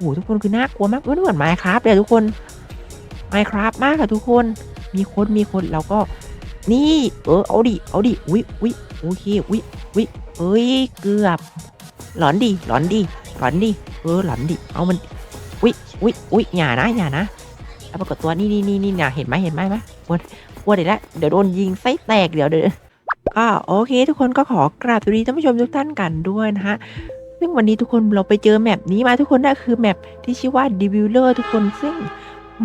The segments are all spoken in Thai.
โหทุกคนคือน่ากลัวมากเว้ยเหมือนไมค์ครับเลยทุกคนไมค์ครับมากค่ะทุกคน มีคนมีคนเราก็ นี่เออเอาดิเอาดิอุ้ยอุ้ยโอเคอุ้ยอุ้ยเอ้ยเกือบหลอนดิหลอนดิหลอนดิเออหลอนดิเอามันอุ้ยอุ้ยอุ้ยอย่านะอย่านะแล้วปรากฏตัวนี่นี่นี่นี่เนี่ยเห็นไหมเห็นไหมไหมกลัวกลัวเดี๋ยวละเดี๋ยวโดนยิงไส้แตกเดี๋ยวเดี๋ยวก็โอเค ทุกคนก็ขอกราบสวัสดีท่านผู้ชมทุกท่านกันด้วยนะฮะ ซึ่งวันนี้ทุกคนเราไปเจอแมปนี้มาทุกคนนั่นคือแมปที่ชื่อว่า d e v i l e r ทุกคนซึ่ง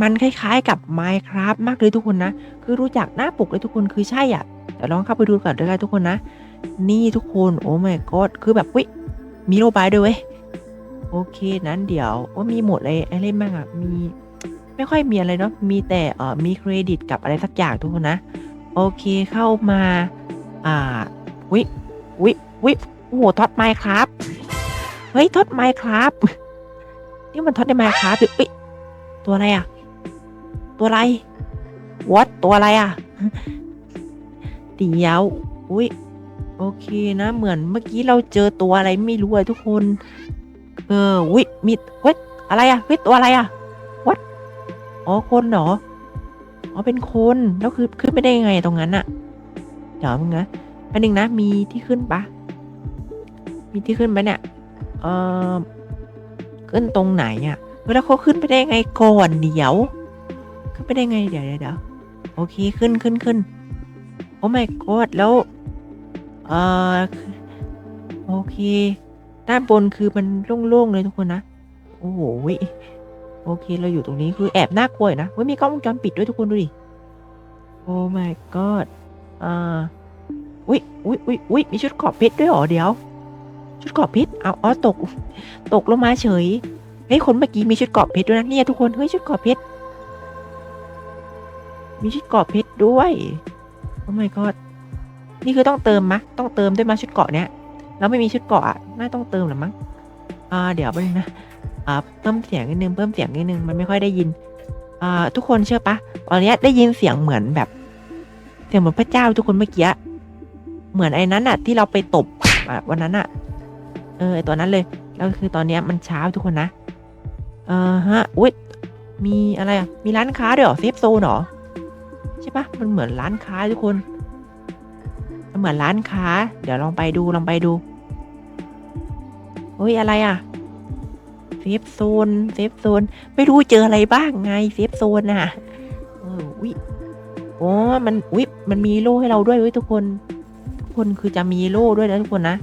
มันคล้ายๆกับ Minecraft มากเลยทุกคนนะ คือรู้จักหน้าปกเลยทุกคนคือใช่อะเดี๋ยวลองเข้าไปดูก่อนด้วยกันทุกคนนะ นี่ทุกคนโอ้ my god คือแบบวิมีโลบายด้วยเว้ยโอเคนั้นเดี๋ยวว่ามีหมดอะไรอะไรบ้างอะมีไม่ค่อยมีอะไรเนาะมีแต่เอ่อมีเครดิตกับอะไรสักอย่างทุกคนนะ โอเคเข้ามา อ่าวิวิวิโอ้โหท็อตไมค์ครับ เฮ้ยทดไมค์ครับนี่มันทดในไมครับเอ้ยตัวอะไรอะ ตัวอะไรว a t ตัวอะไรอะเดี๋ยวอุ้ยโอเคนะเหมือนเมื่อกี้เราเจอตัวอะไรไม่รู้อะทุกคน เออวิมีเว้ยอะไรอะเฮ้ยตัวอะไรอะวัดอ๋อคนเหรออ๋อเป็นคนแล้วคือขึ้นไปได้ยังไงตรงนั้นอะเดี๋ยวมึงนะอันหนึ่งนะมีที่ขึ้นปะมีที่ขึ้นปะเนี่ย เออขึ้นตรงไหนอะ่ะแล้วเขาขึ้นไปได้ไงก่อนเดี๋ยวขึ้นไปได้ไงเดี๋ยวเดี๋ยวโอเคขึ้นขึ้นขึ้นโอ้ my god แล้วเออโอเคด้านบนคือมันโล่งๆเลยทุกคนนะโอ้โหโอเคเราอยู่ตรงนี้คือแอบน่ากลัวนะเว้ยมีกล้องวงจรปิดด้วยทุกคนดูดิโอ้ my god อ่าอุ้ยอุ้ยอุ้ยอุ้ยมีชุดขอบเพชรด้วยเหรอเดี๋ยว ชุดเกาะเพชรเอาอ๋อตก ตกลงมาเฉยเฮ้ยคนเมื่อกี้มีชุดเกาะเพชรด้วยนะเนี่ยทุกคนเฮ้ยชุดเกาะเพชรมีชุดเกาะเพชรด้วยโอ้ my god นี่คือต้องเติมมะต้องเติมด้วยมาชุดเกาะเนี้ยแล้วไม่มีชุดเกาะอะน่าต้องเติมหรือมั้งอ่าเดี๋ยวไปบนึงนะอ่าเพิ่มเสียงนิดนึงเพิ่มเสียงนิดนึงมันไม่ค่อยได้ยินอ่าทุกคนเชื่อปะตอนเนี้ยได้ยินเสียงเหมือนแบบ เสียงเหมือนพระเจ้าทุกคนเมื่อกี้เหมือนไอ้นั้นอะที่เราไปตบวันนั้นอะ เออไอตัวนั้นเลย แล้วคือตอนนี้มันเช้าทุกคนนะ เออฮะ อุ้ยมีอะไรอะ มีร้านค้าด้วยเหรอเซฟโซนเหรอ ใช่ปะมันเหมือนร้านค้าทุกคน มันเหมือนร้านค้า เดี๋ยวลองไปดูลองไปดูเฮ้ยอะไรอะเซฟโซนเซฟโซน ไม่รู้เจออะไรบ้างไงเซฟโซนน่ะเอออุ้ยโอ้มันอุ้ยมันมีโล่ให้เราด้วยเว้ยทุกคน ทุกคนคือจะมีโล่ด้วยนะทุกคนนะ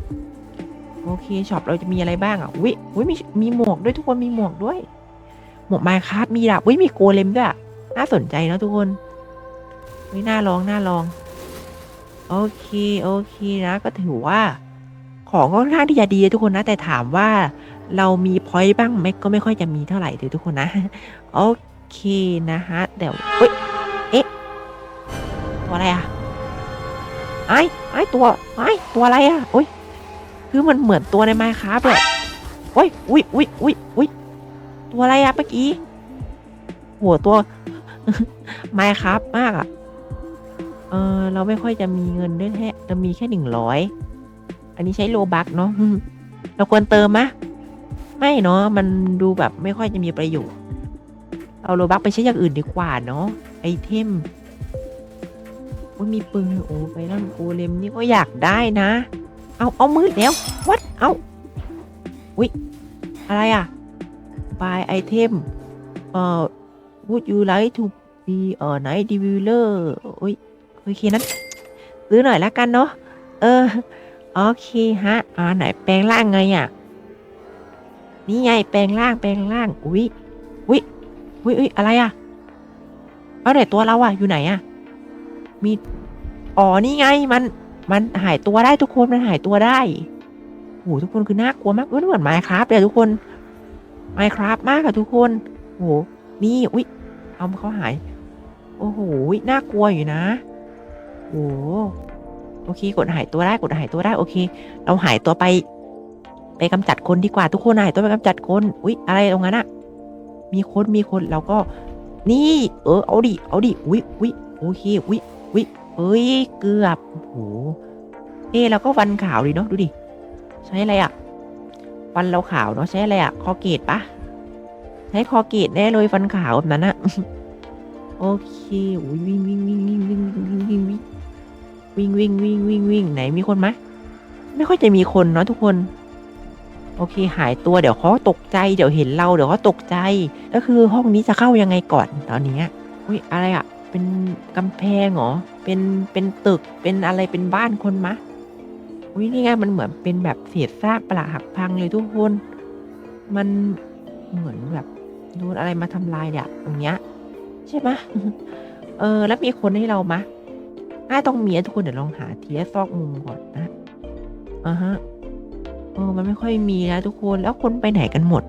โอเคช็อปเราจะมีอะไรบ้างอะวิวิมีมีหมวกด้วยทุกคนมีหมวกด้วย หมวกไมค์ครับมีดาบวิมีโกเลมด้วยน่าสนใจนะทุกคนวิน่าลองน่าลอง โอเคโอเคนะก็ถือว่า ของค่อนข้างที่จะดีทุกคนนะ แต่ถามว่าเรามีพอยต์บ้างไหมก็ไม่ค่อยจะมีเท่าไหร่เลยทุกคนนะ โอเคนะฮะเดี๋ยวเฮ้ยเอ๊ะตัวอะไรอะไอ้ไอ้ตัวไอ้ตัวอะไรอะโอ้ย คือมันเหมือนตัวในไมค์ครับเลยโอ้ยอุ้ยอุ้ยอุ้ยอุ้ยตัวอะไรอะเมื่อกี้ หัวตัวไมค์ครับมากอะเออเราไม่ค่อยจะมีเงินด้วยแค่จะมีแค่หนึ่งร้อยอันนี้ใช้โลบักเนาะเราควรเติมมะไม่เนาะมันดูแบบไม่ค่อยจะมีประโยชน์เอาโลบักไปใช้อย่างอื่นดีกว่าเนาะไอเทมโอ้ยมีปืนโอ้ไปนั่นโกเลมนี่ก็อยากได้นะ เอาเอามือแล้ววัดเอาวิอะไรอะ buy item เอ่อ would you like to be a night dealer อุ้ยโอเคนั้นซื้อหน่อยแล้วกันเนาะเออโอเคฮะอ่าไหนแปลงร่างไงอะนี่ไงแปลงร่างแปลงร่างอุ้ยอุ้ยอุ้ยอุ้ยอะไรอะเอาไหนตัวเราอะอยู่ไหนอะมีอ๋อนี่ไงมัน มันหายตัวได้ทุกคนมันหายตัวได้โหทุกคนคือน่ากลัวมากเว้ยเหมือนไมค์ครับเลยทุกคนไมค์ครับมากอะทุกคนโหนี่อุ๊ยเอาเขาหาย โอ้โหน่ากลัวอยู่นะโอ้โอเค กดหายตัวได้กดหายตัวได้โอเค เราหายตัวไป ไปกำจัดคนดีกว่าทุกคนหายตัวไปกำจัดคนอุ๊ยอะไรตรงนั้นอะมีคนมีคนเราก็ นี่ เออเอาดิเอาดิอุ๊ยอุ๊ยโอเคอุ๊ยอุ๊ย เอ้ย เกือบโหเอ๊ะเราก็ฟันขาวดีเนาะดูดิ ใช้อะไรอะฟันเราขาวเนาะใช้อะไรอะคอเกตปะใช้คอเกตแน่เลยฟันขาวแบบนั้นอะโอเคอุ้ยวิ่งวิ่งวิ่งวิ่งวิ่งวิ่งวิ่งวิ่งวิ่งวิ่งวิ่งวิ่งวิ่งไหนมีคนไหมไม่ค่อยจะมีคนเนาะทุกคน โอเค หายตัวเดี๋ยวเขาตกใจเดี๋ยวเห็นเราเดี๋ยวเขาตกใจ ก็คือห้องนี้จะเข้ายังไงก่อนตอนนี้อุ้ยอะไรอะเป็นกำแพงเหรอ เป็นเป็นตึกเป็นอะไรเป็นบ้านคนมะอุ้ยนี่ไงมันเหมือนเป็นแบบเศษซากปลักหักพังเลยทุกคน มันเหมือนแบบโดนอะไรมาทำลายเนี่ยตรงเนี้ย ใช่ไหมเออ แล้วมีคนให้เรามะน่าต้องมีทุกคนเดี๋ยวลองหาเทีละซอกมุมก่อนนะอ่าฮะเออมันไม่ค่อยมีนะทุกคนแล้วคนไปไหนกันหมด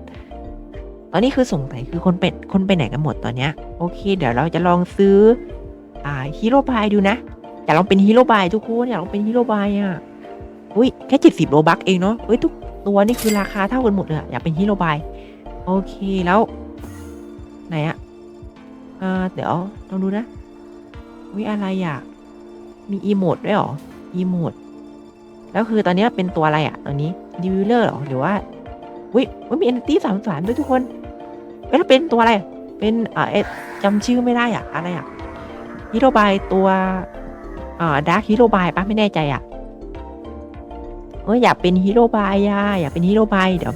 ตอนนี้คือสงสัยคือคนเป็นคนไปไหนกันหมดตอนเนี้ย โอเค เดี๋ยวเราจะลองซื้อ อ่าฮีโร่บายดูนะอยากลองเป็นฮีโร่บายทุกคนอยากลองเป็นฮีโร่บายอะอุ้ยแค่เจ็ดสิบโลบักเองเนาะเอ้ยทุกตัวนี่คือราคาเท่ากันหมดเลยอะอยากเป็นฮีโร่บายโอเคแล้ว ไหนอะอ่าเดี๋ยวลองดูนะวิอะไรอะมีอีโมดด้วยหรออีโมดแล้วคือตอนนี้เป็นตัวอะไรอะตอนนี้ดิวิลเลอร์หรอหรือว่าวิวิมีเอนตี้สามสามด้วยทุกคนเอ้ยแล้วเป็นตัวอะไรเป็นเอ๊ะจำชื่อไม่ได้อะอะไรอะ ฮีโร่บายตัวอ่าดาร์คฮีโร่บายปะไม่แน่ใจอะเอออยากเป็นฮีโร่บายอะอยากเป็นฮีโร่บายเดี๋ยว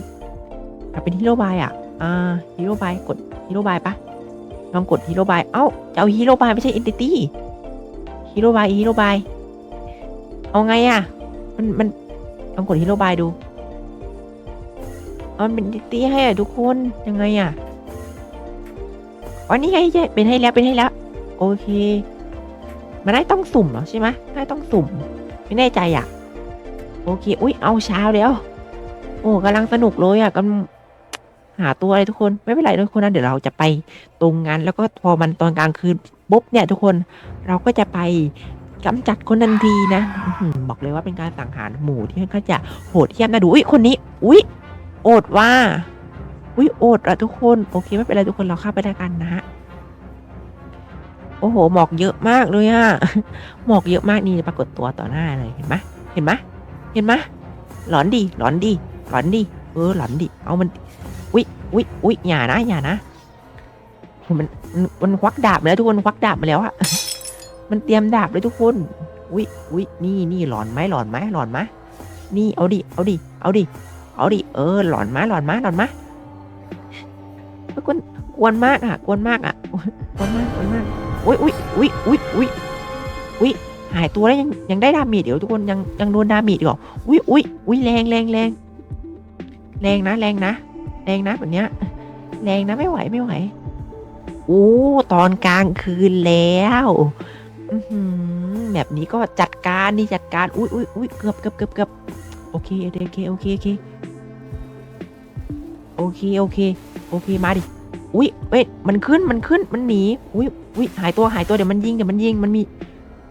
อยากเป็นฮีโร่บายอะอ่าฮีโร่บายกดฮีโร่บายปะลองกดฮีโร่บายเอ้าจะเอาฮีโร่บายไม่ใช่เอนติตี้ฮีโร่บายฮีโร่บายเอาไงอะมันมันลองกดฮีโร่บายดูมันเป็นเอนติตี้ให้อะทุกคนยังไงอะอ๋อนี่ไงเป็นให้แล้วเป็นให้แล้ว โอเค มันได้ต้องสุ่มเหรอใช่ไหมได้ต้องสุ่ม ไม่แน่ใจอะโอเค อุ้ยเอาเช้าแล้ว โอ้กำลังสนุกเลยอะกำลังหาตัวอะไรทุกคนไม่เป็นไรทุกคนนะเดี๋ยวเราจะไปตรงนั้นแล้วก็พอมันตอนกลางคืนปุ๊บเนี่ยทุกคนเราก็จะไปกำจัดคนทันทีนะอบอกเลยว่าเป็นการสังหารหมู่ที่ค่อนข้างจะโหดเหี้ยมนะดูอุ้ยคนนี้ อุ้ยโอดว่า อุ้ยโอดอะทุกคน โอเคไม่เป็นไรทุกคนเราเข้าไปได้กันนะฮะ โอ้โห หมอกเยอะมากเลยอะหมอกเยอะมากนี่ปรากฏตัวต่อหน้าเลยเห็นไหมเห็นไหมเห็นไหมหลอนดีหลอนดีหลอนดีเออหลอนดีเอามันอุ้ยอุ้ยอุ้ยอย่านะอย่านะมันมันควักดาบมาแล้วทุกคนควักดาบมาแล้วอะมันเตรียมดาบเลยทุกคนอุ้ยอุ้ยนี่นี่หลอนไหมหลอนไหมหลอนไหมนี่เอาดิเอาดิเอาดิเอาดิเออหลอนไหมหลอนไหมหลอนไหมกวนกวนมากอะกวนมากอะกวนมากกวนมาก อุ้ยอุ้ยอุ้ยอุ้ยอุ้ยอุ้ยหายตัวแล้วยังยังได้ดาเมจเดี๋ยวทุกคนยังยังโดนดาเมจอยู่อุ้ยอุ้ยอุ้ยแรงแรงแรงแรงนะแรงนะแรงนะแบบเนี้ยแรงนะไม่ไหวไม่ไหวโอ้ตอนกลางคืนแล้วอืแบบนี้ก็จัดการนี่จัดการอุ้ยอุ้ยอุ้ยเกือบเกือบเกือบเกือบโอเคโอเคโอเคโอเคโอเคโอเคโอเคมาดิ อุ้ยเว้ยมันขึ้นมันขึ้นมันหนีอุ้ยอุ้ยหายตัวหายตัวเดี๋ยวมันยิงเดี๋ยวมันยิงมันมี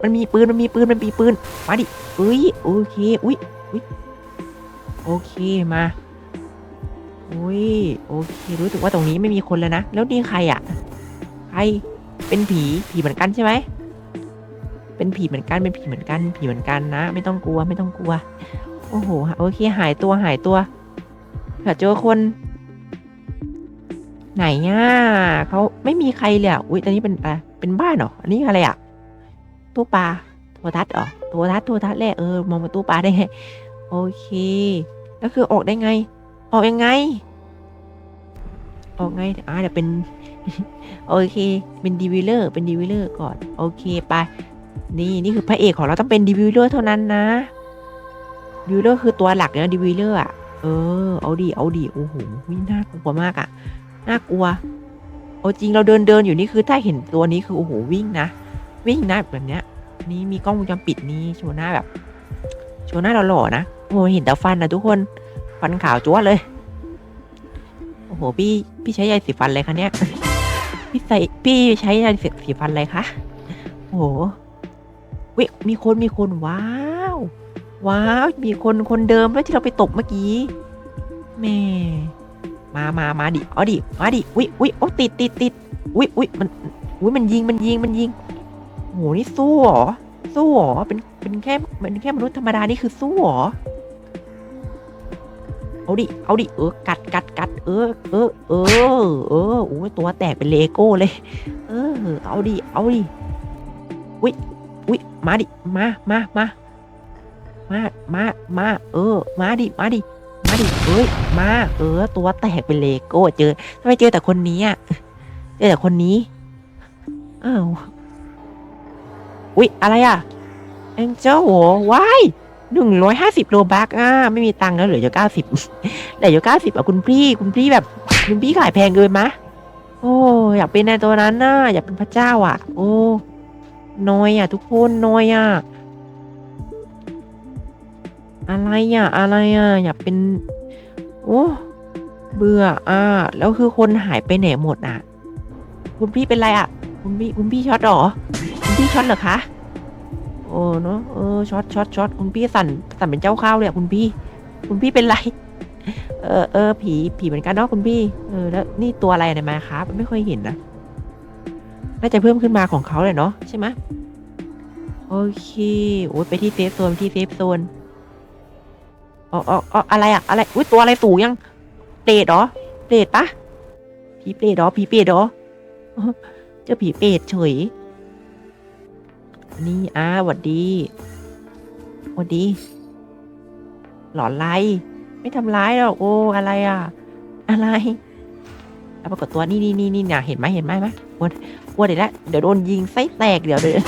มันมีปืนมันมีปืนมันมีปืนมาดิเอ้ยโอเคอุ้ยอุ้ยโอเคมาอุ้ยโอเครู้สึกว่าตรงนี้ไม่มีคนแล้วนะแล้วนี่ใครอะใครเป็นผีผีเหมือนกันใช่ไหมเป็นผีเหมือนกันเป็นผีเหมือนกันผีเหมือนกันนะ ไม่ต้องกลัวไม่ต้องกลัว โอ้โหโอเคหายตัวหายตัวเผื่อเจอคน ไหนอะเขาไม่มีใครเลยอะ อุ้ยตอนนี้เป็นอะไรเป็นบ้านเหรอ อันนี้อะไรอะ ตู้ปลา โทรทัศน์เหรอ โทรทัศน์ โทรทัศน์แหละเออ มองมาตู้ปลาได้ไง โอเค แล้วคือออกได้ไง ออกยังไง ออกไง อ่าเดี๋ยวเป็น โอเค เป็นดีวิลเลอร์ เป็นดีวิลเลอร์ก่อน โอเคไป นี่นี่คือพระเอกของเราต้องเป็นดีวิลเลอร์เท่านั้นนะดีวิลเลอร์คือตัวหลักนะดีวิลเลอร์อะ เออ เอาดี เอาดี โอ้โหน่ากลัวมากอะ น่ากลัวเอาจริงเราเดินเดินอยู่นี่คือถ้าเห็นตัวนี้คือโอ้โหวิ่งนะวิ่งนะแบบเนี้ย นี่มีกล้องวงจรปิดนี่โชว์หน้าแบบ โชว์หน้าเราหล่อๆนะโอ้โหเห็นแต่ฟันนะทุกคนฟันขาวจ้วเลย โอ้โหพี่พี่ใช้ยาสีฟันอะไรคะเนี่ยพี่ใส่พี่ใช้ยาสีสีฟันอะไรคะโอ้โหวิมีคนมีคนว้าวว้าวมีคนคนเดิมด้วยที่เราไปตกเมื่อกี้แม่ มามามาดิเอาดิมาดิอุ้ยอุ้ยโอ้ติดติดติดอุ้ยอุ้ยมันอุ้ยมันยิงมันยิงมันยิงโหนี่สู้เหรอสู้เหรอเป็นเป็นแค่เป็นแค่มนุษย์ธรรมดานี่คือสู้เหรอเอาดิ เอาดิ เออ กัดกัดกัดเออ เออ เออ เออ โอ้ยตัวแตกเป็นเลโก้เลย เออ เอาดิ เอาดิ อุ้ยอุ้ยมาดิ มา มา มา มา มา มา เออ มาดิ มาดิ ดิเอ้ยมาเออ ตัวแตกเป็นเลโก้เจอทำไมเจอแต่คนนี้อะเจอแต่คนนี้อ้าวอุ๊ยอะไรอะแองเจิลโหว้ายหนึ่งร้อยห้าสิบโลบักอะไม่มีตังค์แล้วเหลืออยู่เก้าสิบเหลืออยู่เก้าสิบอะคุณพี่ คุณพี่แบบ คุณพี่ขายแพงเกินมะโอ้อยากเป็นในตัวนั้นน่ะอยากเป็นพระเจ้าอะ โอ้น้อยอะ ทุกคนน้อยอะ อะไรอะ อะไรอะ อยากเป็น โอ้เบื่ออะแล้วคือคนหายไปไหนหมดอะ คุณพี่เป็นไรอะ คุณพี่คุณพี่ช็อตหรอ คุณพี่ช็อตเหรอคะโอ้เนาะเออช็อตช็อตช็อตคุณพี่สั่นสั่นเป็นเจ้าข้าวเลยอะคุณพี่ คุณพี่เป็นไร เออเออผีผีเหมือนกันเนาะคุณพี่ เออแล้วนี่ตัวอะไรในมาครับไม่ค่อยเห็นนะน่าจะเพิ่มขึ้นมาของเขาเลยเนาะใช่ไหมโอเคโอ้ยไปที่เซฟโซนไปที่เซฟโซน อ๋ออ๋ออ๋ออะไรอะอะไร อุ้ยตัวอะไรสูงยังเปรตเหรอเปรตปะผีเปรตเหรอผีเปรตเหรอเจอผีเปรตเฉย นี่อ่าหวัดดีหวัดดี หลอนไร ไม่ทำร้ายหรอกโอ้อะไรอะอะไรแล้วปรากฏตัวนี่นี่นี่นี่เนี่ยเห็นไหมเห็นไหมไหมวัววัวเดี๋ยวละเดี๋ยวโดนยิงไส้แตกเดี๋ยวเดี๋ยว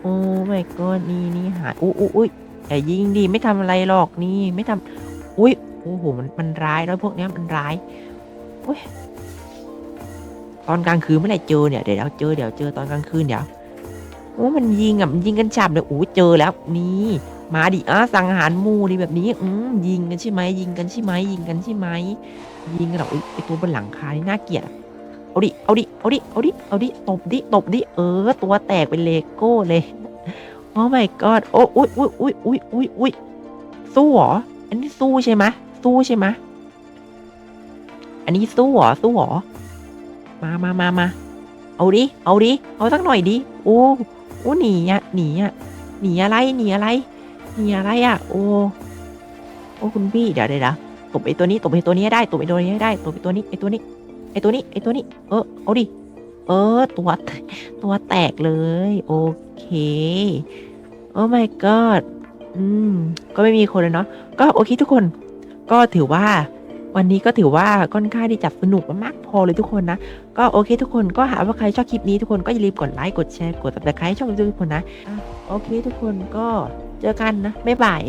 โอ้ไม่ก็นี่นี่หายอุ้ยอุ้ย อย่ายิงดิไม่ทำอะไรหรอกนี่ไม่ทำอุ้ยโอ้โหมันมันร้ายแล้วพวกเนี้ยมันร้ายอุ้ยตอนกลางคืนเมื่อไหร่เจอเนี่ยเดี๋ยวเจอเดี๋ยวเจอตอนกลางคืนเดี๋ยวโอ้มันยิงอะมันยิงกันจับเลยโอ้เจอแล้วนี่มาดิอะสังหารมูดิแบบนี้อืมยิงกันใช่ไหมยิงกันใช่ไหมยิงกันใช่ไหมยิงกันเหรอไอตัวบนหลังคานี่น่าเกลียดเอาดิเอาดิเอาดิเอาดิเอาดิตบดิตบดิเออ ตัวแตกเป็นเลโก้เลย โอ้ my god โอ้อุ้ยอุ้ยอุ้ยอุ้ยอุ้ยอุ้ยสู้เหรอ อันนี้สู้ใช่ไหมสู้ใช่ไหมอันนี้สู้เหรอ สู้เหรอ มามามามา เอาดิ เอาดิ เอาสักหน่อยดิ โอ้โอ้หนีอะ หนีอะ หนีอะไร หนีอะไรมีอะไรอะ โอ้ โอ้คุณพี่ เดี๋ยวเดี๋ยวตบไอ้ตัวนี้ ตบไอ้ตัวนี้ได้ ตบไอ้ตัวนี้ได้ ตบไอ้ตัวนี้ ไอ้ตัวนี้ ไอ้ตัวนี้ ไอ้ตัวนี้ เออ เอาดิ เออ ตัว ตัวแตกเลย โอเค โอ้ my god อืม ก็ไม่มีคนเลยเนาะ ก็โอเคทุกคน ก็ถือว่า วันนี้ก็ถือว่าค่อนข้างที่จะสนุกมากพอเลยทุกคนนะ ก็โอเคทุกคน ก็หากว่าใครชอบคลิปนี้ทุกคนก็อย่าลืมกดไลค์ กดแชร์ กด subscribe ช่องทุกคนนะอะโอเคทุกคนก็เจอกันนะ บ๊ายบาย